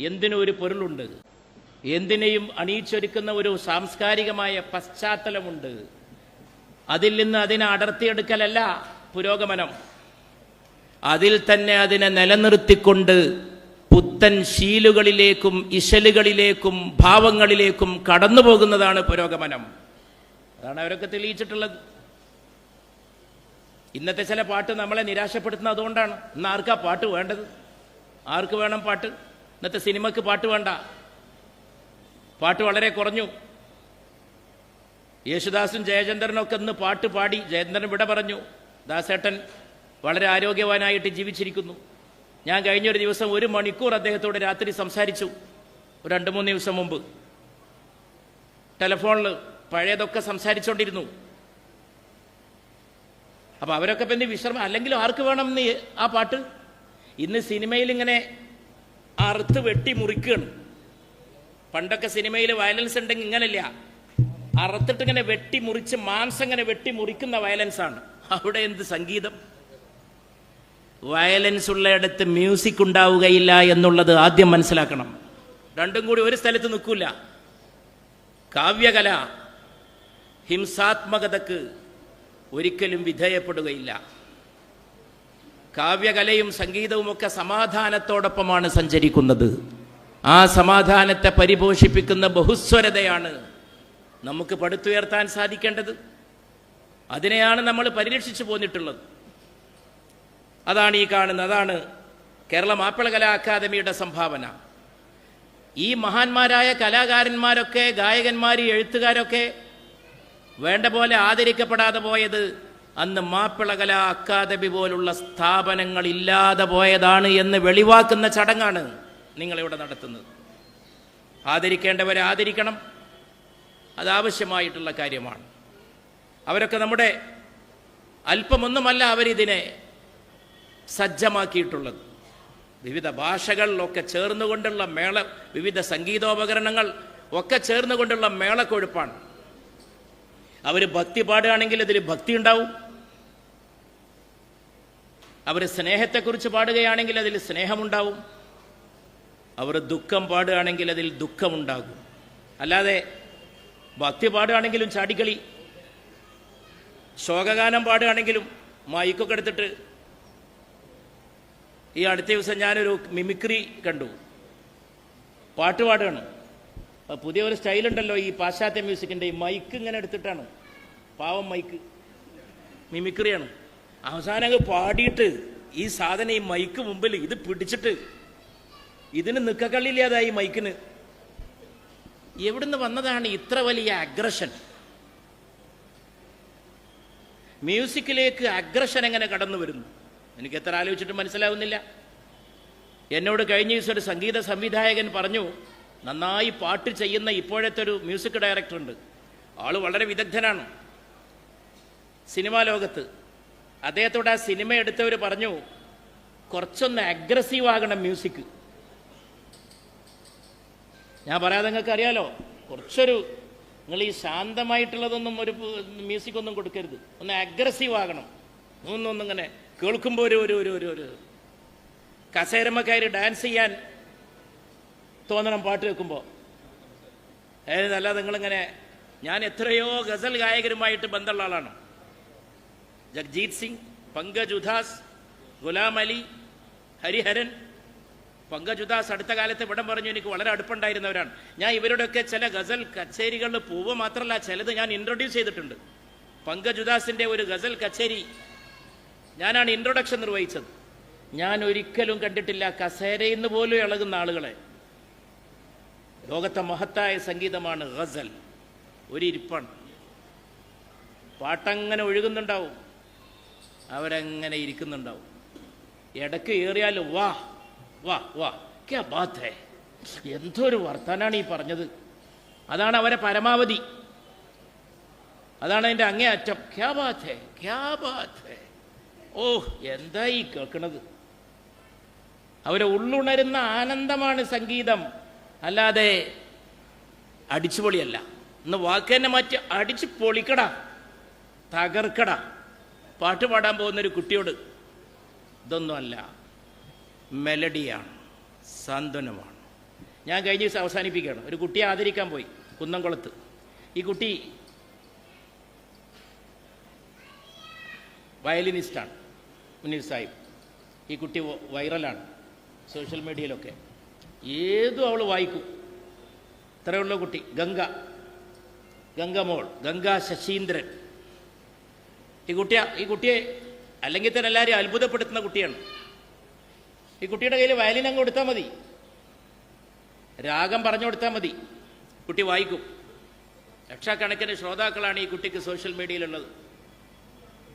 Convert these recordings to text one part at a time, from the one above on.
എന്തിനും ഒരു പൊരുളുണ്ട്? എന്തിനെയും അണിയിച്ചൊരുക്കുന്ന ഒരു സാംസ്കാരികമായ പശ്ചാത്തലമുണ്ട്. അതിൽ നിന്ന് അതിനെ അടർത്തിയെടുക്കലല്ല പുരോഗമനം. അതിൽ തന്നെ അതിനെ നിലനിർത്തിക്കൊണ്ട് പുത്തൻ ശീലുകളിലേക്കും ഇശലുകളിലേക്കും ഭാവങ്ങളിലേക്കും കടന്നു പോകുന്നതാണ് പുരോഗമനം. അതാണ് അവരൊക്കെ തെളിയിച്ചിട്ടുള്ളത്. ഇന്നത്തെ ചില പാട്ട് നമ്മളെ നിരാശപ്പെടുത്തുന്നത് അതുകൊണ്ടാണ്. ഇന്ന് ആർക്കാ പാട്ട് വേണ്ടത്? ആർക്ക് വേണം പാട്ട്? ഇന്നത്തെ സിനിമക്ക് പാട്ട് വേണ്ട. പാട്ട് വളരെ കുറഞ്ഞു. യേശുദാസും ജയചന്ദ്രനും ഒക്കെ ഇന്ന് പാട്ട് പാടി ജയചന്ദ്രൻ വിട പറഞ്ഞു. ദാസേട്ടൻ വളരെ ആരോഗ്യവാനായിട്ട് ജീവിച്ചിരിക്കുന്നു. ഞാൻ കഴിഞ്ഞൊരു ദിവസം ഒരു മണിക്കൂർ അദ്ദേഹത്തോട് രാത്രി സംസാരിച്ചു. ഒരു രണ്ട് മൂന്ന് ദിവസം മുമ്പ്. ടെലഫോണിൽ പഴയതൊക്കെ സംസാരിച്ചുകൊണ്ടിരുന്നു അപ്പൊ അവരൊക്കെ പിന്നെ വിശ്രമം അല്ലെങ്കിൽ ആർക്ക് വേണം ആ പാട്ട്? ഇന്ന് സിനിമയിൽ ഇങ്ങനെ അറുത്ത് വെട്ടി മുറിക്കുകയാണ് പണ്ടൊക്കെ സിനിമയിൽ വയലൻസ് ഉണ്ടെങ്കിൽ ഇങ്ങനല്ല. അറുത്തിട്ട് ഇങ്ങനെ വെട്ടി മുറിച്ച് മാംസം ഇങ്ങനെ വെട്ടി മുറിക്കുന്ന വയലൻസ് ആണ്. അവിടെ എന്ത് സംഗീതം? വയലൻസ് ഉള്ളയിടത്ത് മ്യൂസിക് ഉണ്ടാവുകയില്ല എന്നുള്ളത് ആദ്യം മനസ്സിലാക്കണം. രണ്ടും കൂടി ഒരു സ്ഥലത്ത് നിൽക്കില്ല കാവ്യകല ഹിംസാത്മകതക്ക് ഒരിക്കലും വിധേയപ്പെടുകയില്ല. കാവ്യകലയും സംഗീതവും ഒക്കെ സമാധാനത്തോടൊപ്പമാണ് സഞ്ചരിക്കുന്നത്. ആ സമാധാനത്തെ പരിപോഷിപ്പിക്കുന്ന ബഹുസ്വരതയാണ് നമുക്ക് പടുത്തുയർത്താൻ സാധിക്കേണ്ടത്. അതിനെയാണ് നമ്മൾ പരിരക്ഷിച്ചു പോന്നിട്ടുള്ളത്. അതാണ് ഈ കാണുന്നത് അതാണ് കേരള മാപ്പിള കലാ അക്കാദമിയുടെ സംഭാവന. ഈ മഹാന്മാരായ കലാകാരന്മാരൊക്കെ ഗായകന്മാർ എഴുത്തുകാരൊക്കെ വേണ്ട പോലെ ആദരിക്കപ്പെടാതെ പോയത് അന്ന് മാപ്പിളകല അക്കാദമി പോലുള്ള സ്ഥാപനങ്ങൾ ഇല്ലാതെ പോയതാണ് എന്ന് വെളിവാക്കുന്ന ചടങ്ങാണ് നിങ്ങളിവിടെ നടത്തുന്നത്. ആദരിക്കേണ്ടവരെ ആദരിക്കണം. അതാവശ്യമായിട്ടുള്ള കാര്യമാണ്. അവരൊക്കെ നമ്മുടെ അല്പമൊന്നുമല്ല അവരിതിനെ സജ്ജമാക്കിയിട്ടുള്ളത്. വിവിധ ഭാഷകളിലൊക്കെ ചേർന്നുകൊണ്ടുള്ള മേള വിവിധ സംഗീതോപകരണങ്ങൾ ഒക്കെ ചേർന്നുകൊണ്ടുള്ള മേളക്കൊഴുപ്പാണ് അവർ ഭക്തി പാടുകയാണെങ്കിൽ അതിൽ ഭക്തി ഉണ്ടാവും. അവർ സ്നേഹത്തെക്കുറിച്ച് പാടുകയാണെങ്കിൽ അതിൽ സ്നേഹമുണ്ടാവും. അവർ ദുഃഖം പാടുകയാണെങ്കിൽ അതിൽ ദുഃഖമുണ്ടാകും. അല്ലാതെ ഭക്തി പാടുകയാണെങ്കിലും ചാടിക്കളി ശോകഗാനം പാടുകയാണെങ്കിലും മൈക്കൊക്കെ എടുത്തിട്ട് ഈ അടുത്ത ദിവസം ഞാനൊരു മിമിക്രി കണ്ടു. പാട്ട് പാടുകയാണ്. അത് പുതിയ ഒരു സ്റ്റൈലുണ്ടല്ലോ ഈ പാശ്ചാത്യ മ്യൂസിക്കിന്റെ ഈ മൈക്ക് ഇങ്ങനെ എടുത്തിട്ടാണ്. പാവം മൈക്ക്. മിമിക്രിയാണ്. അവസാനം അങ്ങ് പാടിയിട്ട് ഈ സാധനം ഈ മൈക്ക് മുമ്പിൽ ഇത് പിടിച്ചിട്ട് ഇതിന് നിക്കക്കള്ളില്ലാതായി മൈക്കിന്. എവിടുന്ന് വന്നതാണ് ഇത്ര വലിയ അഗ്രഷൻ മ്യൂസിക്കിലേക്ക് അഗ്രഷൻ എങ്ങനെ കടന്നു വരുന്നു? എനിക്ക് എത്ര ആലോചിച്ചിട്ട് മനസ്സിലാവുന്നില്ല. എന്നോട് കഴിഞ്ഞ ദിവസം ഒരു സംഗീത സംവിധായകൻ പറഞ്ഞു നന്നായി പാട്ട് ചെയ്യുന്ന ഇപ്പോഴത്തെ ഒരു മ്യൂസിക് ഡയറക്ടർ ഉണ്ട് ആൾ വളരെ വിദഗ്ധനാണ്. സിനിമാ ലോകത്ത് അദ്ദേഹത്തോട് ആ സിനിമ എടുത്തവർ പറഞ്ഞു കുറച്ചൊന്ന് അഗ്രസീവ് ആകണം മ്യൂസിക് ഞാൻ പറയാതെ നിങ്ങൾക്ക് അറിയാലോ കുറച്ചൊരു നിങ്ങൾ ഈ ശാന്തമായിട്ടുള്ളതൊന്നും ഒരു മ്യൂസിക് ഒന്നും കൊടുക്കരുത്. ഒന്ന് അഗ്രസീവ് ആകണം. ഒന്നൊന്നും ഇങ്ങനെ കേൾക്കുമ്പോൾ ഒരു ഒരു ഒരു ഒരു ഒരു കയറി ഡാൻസ് ചെയ്യാൻ തോന്നണം പാട്ട് വെക്കുമ്പോൾ അല്ലാതെ നിങ്ങളിങ്ങനെ ഞാൻ എത്രയോ ഗസൽ ഗായകരുമായിട്ട് ബന്ധമുള്ള ആളാണ്. ജഗ്ജീത് സിംഗ് പങ്കജ് ഉദാസ് ഗുലാം അലി ഹരിഹരൻ. പങ്കജ് ഉദാസ് അടുത്ത കാലത്ത് ഇവിടം പറഞ്ഞു എനിക്ക് വളരെ അടുപ്പുണ്ടായിരുന്നവരാണ്. ഞാൻ ഇവരുടെയൊക്കെ ചില ഗസൽ കച്ചേരികളിൽ പോവുക മാത്രമല്ല ചിലത് ഞാൻ ഇൻട്രൊഡ്യൂസ് ചെയ്തിട്ടുണ്ട്. പങ്കജ് ഉദാസിന്റെ ഒരു ഗസൽ കച്ചേരി. ഞാനാണ് ഇൻട്രൊഡക്ഷൻ നിർവഹിച്ചത്. ഞാൻ ഒരിക്കലും കണ്ടിട്ടില്ല കസേരയിൽ നിന്ന് പോലും ഇളകുന്ന ആളുകളെ. ലോകത്തെ മഹത്തായ സംഗീതമാണ് ഗസൽ. ഒരു ഇരിപ്പാണ് പാട്ടങ്ങനെ ഒഴുകുന്നുണ്ടാവും. അവരങ്ങനെ ഇരിക്കുന്നുണ്ടാവും. ഇടയ്ക്ക് ഏറിയാൽ വാ വാ വാ. ക്യാ ബാധേ എന്തൊരു വർത്താനാണ് ഈ പറഞ്ഞത്? അതാണ് അവരെ പരമാവധി. അതാണ് അതിന്റെ അങ്ങേ അറ്റം ക്യാ ബാധേ ക്യാ ബാധേ ഓ എന്താ ഈ കേൾക്കണത്? അവരെ ഉള്ളുണരുന്ന ആനന്ദമാണ് സംഗീതം. അല്ലാതെ അടിച്ചുപൊളിയല്ല. ഇന്ന് വാക്ക് മാറ്റി അടിച്ചു പൊളിക്കടാ. തകർക്കടാ. പാട്ട് പാടാൻ പോകുന്നൊരു കുട്ടിയോട് ഇതൊന്നുമല്ല മെലഡിയാണ് സാന്ത്വനമാണ്. ഞാൻ കഴിഞ്ഞ ദിവസം അവസാനിപ്പിക്കുകയാണ്. ഒരു കുട്ടിയെ ആദരിക്കാൻ പോയി കുന്നംകുളത്ത്. ഈ കുട്ടി വയലിനിസ്റ്റാണ് മുനീർ സാഹിബ്. ഈ കുട്ടി വൈറലാണ് സോഷ്യൽ മീഡിയയിലൊക്കെ. ഏതും അവൾ വായിക്കും. ഇത്രയുള്ള കുട്ടി ഗംഗ ഗംഗമോൾ ഗംഗാ ശശീന്ദ്രൻ. ഈ കുട്ടിയെ ഈ കുട്ടിയെ അല്ലെങ്കിൽ തന്നെ എല്ലാവരെയും അത്ഭുതപ്പെടുത്തുന്ന കുട്ടിയാണ്. ഈ കുട്ടിയുടെ കയ്യിൽ വയലിൻ അങ്ങ് കൊടുത്താൽ മതി. രാഗം പറഞ്ഞു കൊടുത്താൽ മതി. കുട്ടി വായിക്കും. ലക്ഷക്കണക്കിന് ശ്രോതാക്കളാണ് ഈ കുട്ടിക്ക് സോഷ്യൽ മീഡിയയിലുള്ളത്.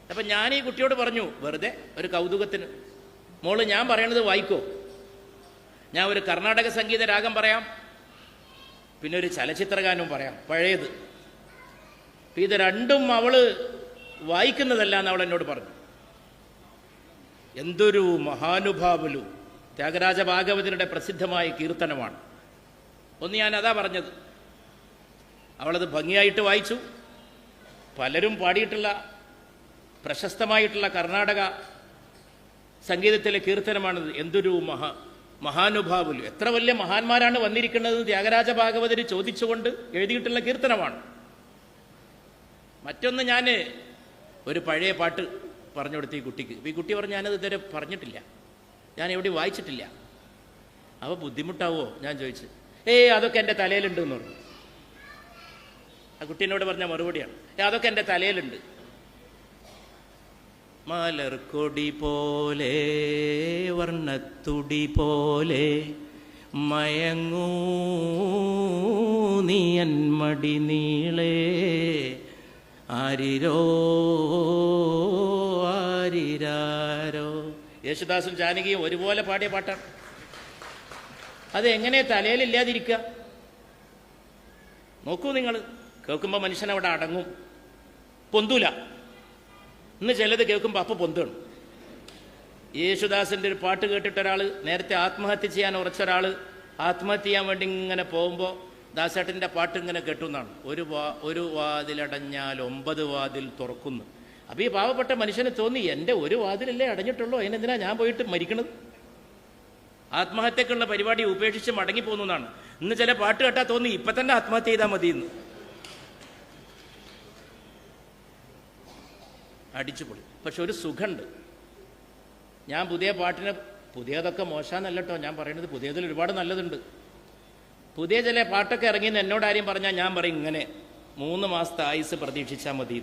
അപ്പം ഞാൻ ഈ കുട്ടിയോട് പറഞ്ഞു വെറുതെ ഒരു കൗതുകത്തിന്. മോൾ ഞാൻ പറയണത് വായിക്കോ. ഞാൻ ഒരു കർണാടക സംഗീത രാഗം പറയാം. പിന്നെ ഒരു ചലച്ചിത്രഗാനവും പറയാം. പഴയത്. ഇത് രണ്ടും അവൾ വായിക്കുന്നതല്ല എന്ന് അവൾ എന്നോട് പറഞ്ഞു. എന്തൊരു മഹാനുഭാവലു. ത്യാഗരാജ ഭാഗവതരുടെ പ്രസിദ്ധമായ കീർത്തനമാണ്. ഒന്ന് ഞാൻ അതാ പറഞ്ഞത്. അവളത് ഭംഗിയായിട്ട് വായിച്ചു. പലരും പാടിയിട്ടുള്ള പ്രശസ്തമായിട്ടുള്ള കർണാടക സംഗീതത്തിലെ കീർത്തനമാണത്. എന്തൊരു മഹാ മഹാനുഭാവുലു. എത്ര വലിയ മഹാന്മാരാണ് വന്നിരിക്കുന്നത് ത്യാഗരാജ ഭാഗവതര് ചോദിച്ചുകൊണ്ട് എഴുതിയിട്ടുള്ള കീർത്തനമാണ്. മറ്റൊന്ന് ഞാൻ ഒരു പഴയ പാട്ട് പറഞ്ഞു കൊടുത്തു ഈ കുട്ടിക്ക്. ഈ കുട്ടി പറഞ്ഞു ഞാനത് ഇതുവരെ പറഞ്ഞിട്ടില്ല. ഞാൻ എവിടെ വായിച്ചിട്ടില്ല. അപ്പോൾ ബുദ്ധിമുട്ടാവോ? ഞാൻ ചോദിച്ചു. ഏയ് അതൊക്കെ എന്റെ തലയിലുണ്ട് എന്ന് പറഞ്ഞു. ആ കുട്ടീനോട് പറഞ്ഞ മറുപടിയാണ്. "ഏ, അതൊക്കെ എന്റെ തലയിലുണ്ട്. മലർക്കൊടി പോലെ വർണത്തുടി പോലെ മയങ്ങൂ നീയന്മടി നീളേ ആരിരോ ആരിരാരോ. യേശുദാസും ജാനകിയും ഒരുപോലെ പാടിയ പാട്ടാണ്. അത് എങ്ങനെ തലയിലില്ലാതിരിക്കുക? നോക്കൂ നിങ്ങൾ കേൾക്കുമ്പോൾ മനുഷ്യൻ അവിടെ അടങ്ങും. പൊന്തൂല. ഇന്ന് ചിലത് കേൾക്കുമ്പോൾ അപ്പം പൊന്താണ് യേശുദാസിന്റെ ഒരു പാട്ട് കേട്ടിട്ടൊരാൾ നേരത്തെ ആത്മഹത്യ ചെയ്യാൻ ഉറച്ചൊരാൾ ആത്മഹത്യ ചെയ്യാൻ വേണ്ടി ഇങ്ങനെ പോകുമ്പോൾ ദാസേട്ടന്റെ പാട്ട് ഇങ്ങനെ കെട്ടുന്നതാണ് ഒരു വാ ഒരു വാതിലടഞ്ഞാൽ ഒമ്പത് വാതിൽ തുറക്കുന്നു. അപ്പോൾ ഈ പാവപ്പെട്ട മനുഷ്യന് തോന്നി എന്റെ ഒരു വാതിലല്ലേ അടഞ്ഞിട്ടുള്ളൂ അതിനെന്തിനാ ഞാൻ പോയിട്ട് മരിക്കണത്? ആത്മഹത്യക്കുള്ള പരിപാടി ഉപേക്ഷിച്ച് മടങ്ങി എന്നാണ്. ഇന്ന് ചില പാട്ട് കേട്ടാൽ തോന്നി ഇപ്പം തന്നെ ആത്മഹത്യ ചെയ്താൽ മതി എന്ന് അടിച്ചുപൊളി പക്ഷെ ഒരു സുഖമുണ്ട്. ഞാൻ പുതിയ പാട്ടിനെ പുതിയതൊക്കെ മോശമെന്നല്ല ഞാൻ പറയുന്നത് പുതിയതിൽ ഒരുപാട് നല്ലതുണ്ട്. പുതിയ ചില പാട്ടൊക്കെ ഇറങ്ങിയെന്ന് എന്നോട് ആരും പറഞ്ഞാൽ ഞാൻ പറയും ഇങ്ങനെ മൂന്ന് മാസത്തെ ആയുസ് പ്രതീക്ഷിച്ചാൽ മതി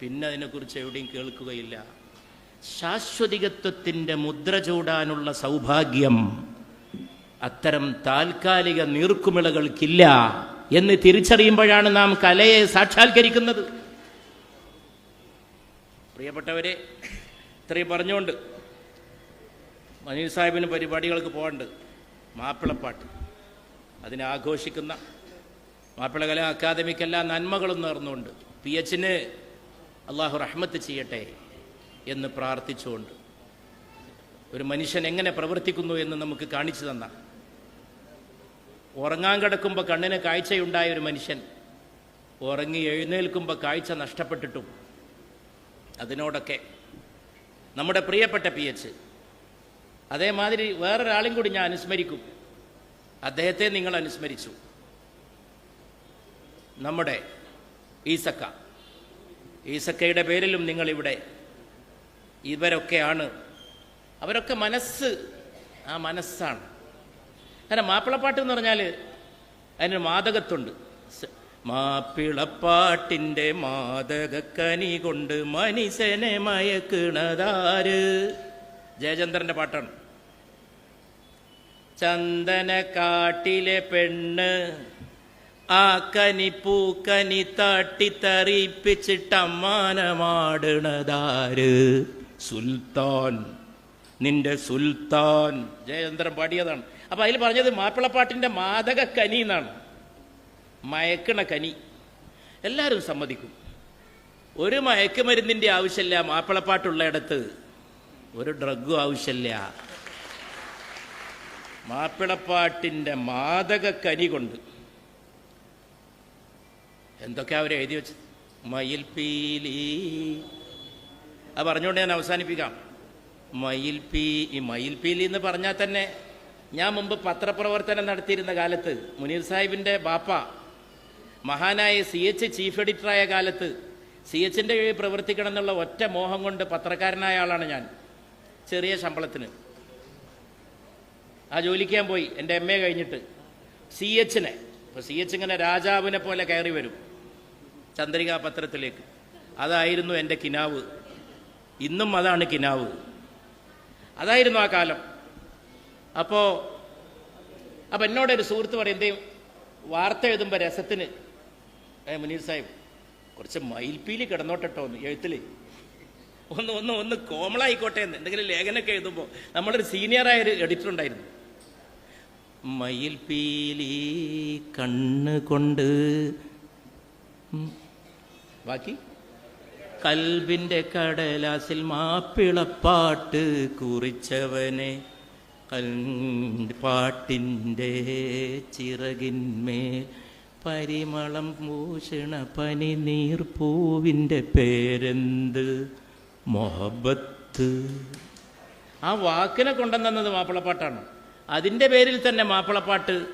പിന്നെ അതിനെക്കുറിച്ച് എവിടെയും കേൾക്കുകയില്ല. ശാശ്വതികത്വത്തിന്റെ മുദ്ര ചൂടാനുള്ള സൗഭാഗ്യം അത്തരം താൽക്കാലിക നീർക്കുമിളകൾക്കില്ല എന്ന് തിരിച്ചറിയുമ്പോഴാണ് നാം കലയെ സാക്ഷാത്കരിക്കുന്നത്. പ്രിയപ്പെട്ടവരെ ഇത്രയും പറഞ്ഞുകൊണ്ട് മനീഷ് സാഹിബിന് പരിപാടികൾക്ക് പോകണ്ട് മാപ്പിളപ്പാട്ട്. അതിനെ ആഘോഷിക്കുന്ന മാപ്പിളകല അക്കാദമിക്കെല്ലാം നന്മകളും നേർന്നുകൊണ്ട് പി എച്ചിന് അള്ളാഹു റഹ്മത്ത് ചെയ്യട്ടെ എന്ന് പ്രാർത്ഥിച്ചുകൊണ്ട് ഒരു മനുഷ്യൻ എങ്ങനെ പ്രവർത്തിക്കുന്നു എന്ന് നമുക്ക് കാണിച്ചു തന്ന ഉറങ്ങാൻ കിടക്കുമ്പോൾ കണ്ണിന് കാഴ്ചയുണ്ടായ ഒരു മനുഷ്യൻ ഉറങ്ങി എഴുന്നേൽക്കുമ്പോൾ കാഴ്ച നഷ്ടപ്പെട്ടിട്ടും അതിനോടൊക്കെ നമ്മുടെ പ്രിയപ്പെട്ട പി എച്ച് അതേമാതിരി വേറൊരാളും കൂടി ഞാൻ അനുസ്മരിക്കും. അദ്ദേഹത്തെ നിങ്ങൾ അനുസ്മരിച്ചു. നമ്മുടെ ഈസക്ക. ഈസക്കയുടെ പേരിലും നിങ്ങളിവിടെ ഇവരൊക്കെയാണ്. അവരൊക്കെ മനസ്സ് ആ മനസ്സാണ്. കാരണം മാപ്പിളപ്പാട്ട് എന്ന് പറഞ്ഞാൽ അതിനൊരു മാതകത്തുണ്ട് മാപ്പിളപ്പാട്ടിന്റെ മാതകക്കനി കൊണ്ട് മനുഷ്യനെ മയക്കണതാര്? ജയചന്ദ്രന്റെ പാട്ടാണ്. ചന്ദനക്കാട്ടിലെ പെണ്ണ് ആ കനി പൂക്കനി തട്ടിത്തറിപ്പിച്ചിട്ടമ്മാനമാടണതാര്? സുൽത്താൻ നിന്റെ സുൽത്താൻ. ജയചന്ദ്രൻ പാടിയതാണ്. അപ്പൊ അതിൽ പറഞ്ഞത് മാപ്പിളപ്പാട്ടിന്റെ മാതക കനി എന്നാണ്. മയക്കണ കനി. എല്ലാവരും സമ്മതിക്കും. ഒരു മയക്കുമരുന്നിന്റെ ആവശ്യമില്ല മാപ്പിളപ്പാട്ടുള്ളയിടത്ത്. ഒരു ഡ്രഗും ആവശ്യമില്ല. മാപ്പിളപ്പാട്ടിന്റെ മാതക കനി കൊണ്ട് എന്തൊക്കെ അവർ എഴുതി വെച്ചത്? മയിൽപീലി അത് പറഞ്ഞുകൊണ്ട് ഞാൻ അവസാനിപ്പിക്കാം. മയിൽ മയിൽപീ ഈ മയിൽപീലി എന്ന് പറഞ്ഞാൽ തന്നെ ഞാൻ മുമ്പ് പത്രപ്രവർത്തനം നടത്തിയിരുന്ന കാലത്ത് മുനീർ സാഹിബിന്റെ ബാപ്പ മഹാനായ സി എച്ച് ചീഫ് എഡിറ്ററായ കാലത്ത് സി എച്ചിന്റെ കീഴിൽ പ്രവർത്തിക്കണം എന്നുള്ള ഒറ്റ മോഹം കൊണ്ട് പത്രക്കാരനായ ആളാണ് ഞാൻ. ചെറിയ ശമ്പളത്തിന്. ആ ജോലിക്ക് ഞാൻ പോയി. എന്റെ എം എ കഴിഞ്ഞിട്ട്. സി എച്ചിനെ ഇപ്പോൾ സി എച്ച് ഇങ്ങനെ രാജാവിനെ പോലെ കയറി വരും. ചന്ദ്രികാ പത്രത്തിലേക്ക്. അതായിരുന്നു എന്റെ കിനാവ്. ഇന്നും അതാണ് കിനാവ്. അതായിരുന്നു ആ കാലം. അപ്പോൾ അപ്പം എന്നോടൊരു സുഹൃത്ത് പറയും എന്തേ വാർത്ത എഴുതുമ്പോൾ രസത്തിന്. ഏ മുനീർ സാഹിബ് കുറച്ച് മയിൽപ്പീലി കിടന്നോട്ടെട്ടോ എന്ന് എഴുത്തിൽ ഒന്ന് ഒന്ന് ഒന്ന് കോമളായിക്കോട്ടെ എന്ന്. എന്തെങ്കിലും ലേഖനമൊക്കെ എഴുതുമ്പോൾ നമ്മളൊരു സീനിയറായ ഒരു എഡിറ്റർ ഉണ്ടായിരുന്നു. മയിൽ പീലി കണ്ണ് കൊണ്ട് ബാക്കി? കൽബിന്റെ കടലാസിൽ മാപ്പിളപ്പാട്ട് കുറിച്ചവനെ പാട്ടിന്റെ ചിറകിന്മേൽ പരിമളം ഭൂഷണ പനി നീർപ്പൂവിന്റെ പേരെന്ത്? മൊഹബത്ത്. ആ വാക്കിനെ കൊണ്ടുവന്നത് മാപ്പിളപ്പാട്ടാണ്. അതിന്റെ പേരിൽ തന്നെ മാപ്പിളപ്പാട്ട്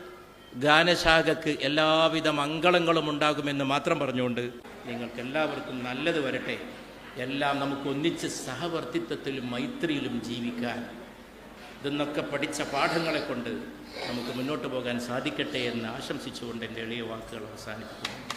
ഗാനശാഖക്ക് എല്ലാവിധ മംഗളങ്ങളും ഉണ്ടാകുമെന്ന് മാത്രം പറഞ്ഞുകൊണ്ട് നിങ്ങൾക്ക് എല്ലാവർക്കും നല്ലത് വരട്ടെ. എല്ലാം നമുക്ക് ഒന്നിച്ച് സഹവർത്തിത്വത്തിലും മൈത്രിയിലും ജീവിക്കാൻ ഇതെന്നൊക്കെ പഠിച്ച പാഠങ്ങളെ കൊണ്ട് നമുക്ക് മുന്നോട്ട് പോകാൻ സാധിക്കട്ടെ എന്ന് ആശംസിച്ചുകൊണ്ട് എന്റെ എളിയ വാക്കുകൾ അവസാനിപ്പിക്കുന്നു.